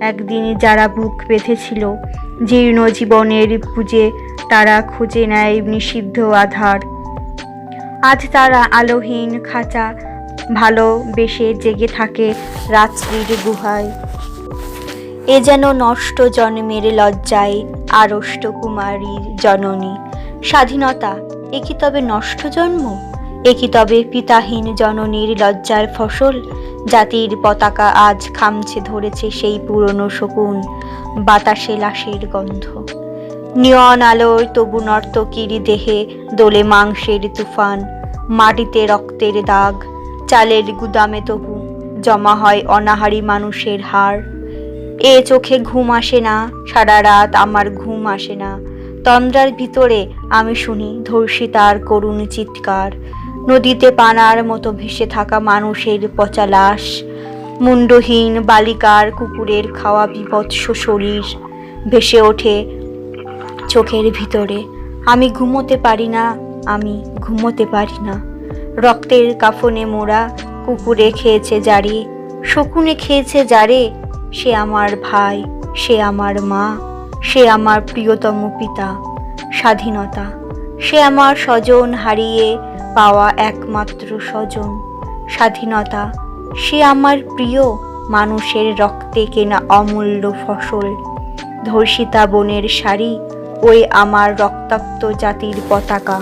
একদিন যারা বুক বেঁধেছিল জীর্ণ জীবনের পুজে তারা খুঁজে নেয় নিষিদ্ধ আধার। আজ তারা আলোহীন খাঁচা ভালোবেসে জেগে থাকে রাত্রির গুহায়। এ যেন নষ্ট জন্মের লজ্জায় আড়ষ্ট কুমারীর জননী। স্বাধীনতা, এ কি তবে নষ্ট জন্ম? এ কি তবে পিতাহীন জননীর লজ্জার ফসল। জাতির পতাকা আজ খামছে ধরেছে সেই পুরনো শকুন, বাতাসে লাশের গন্ধ। নিয়ন আলোয় তবু নর্তকীর দেহে দোলে মাংসের তুফান, মাটিতে রক্তের দাগ, চালের গুদামে তবু জমা হয় অনাহারি মানুষের হাড় এ চোখে ঘুম আসে না, সারা রাত আমার ঘুম আসে না। তন্দ্রার ভিতরে আমি শুনি ধর্ষিতার করুণ চিৎকার নদীতে পানার মতো ভেসে থাকা মানুষের পচা লাশ, মুন্ডহীন বালিকার কুকুরের খাওয়া বিভৎস শরীর ভেসে ওঠে চোখের ভিতরে। আমি ঘুমোতে পারি না, আমি ঘুমোতে পারি না। রক্তের কাফনে মোড়া কুকুরে খেয়েছে জারি, শকুনে খেয়েছে জারে, সে আমার ভাই, সে আমার মা, সে আমার প্রিয়তম পিতা, স্বাধীনতা, সে আমার স্বজন হারিয়ে পাওয়া একমাত্র স্বজন। স্বাধীনতা, সে আমার প্রিয় মানুষের রক্তে কেনা অমূল্য ফসল। ধর্ষিতা বনের শাড়ি ওই আমার রক্তাক্ত জাতির পতাকা।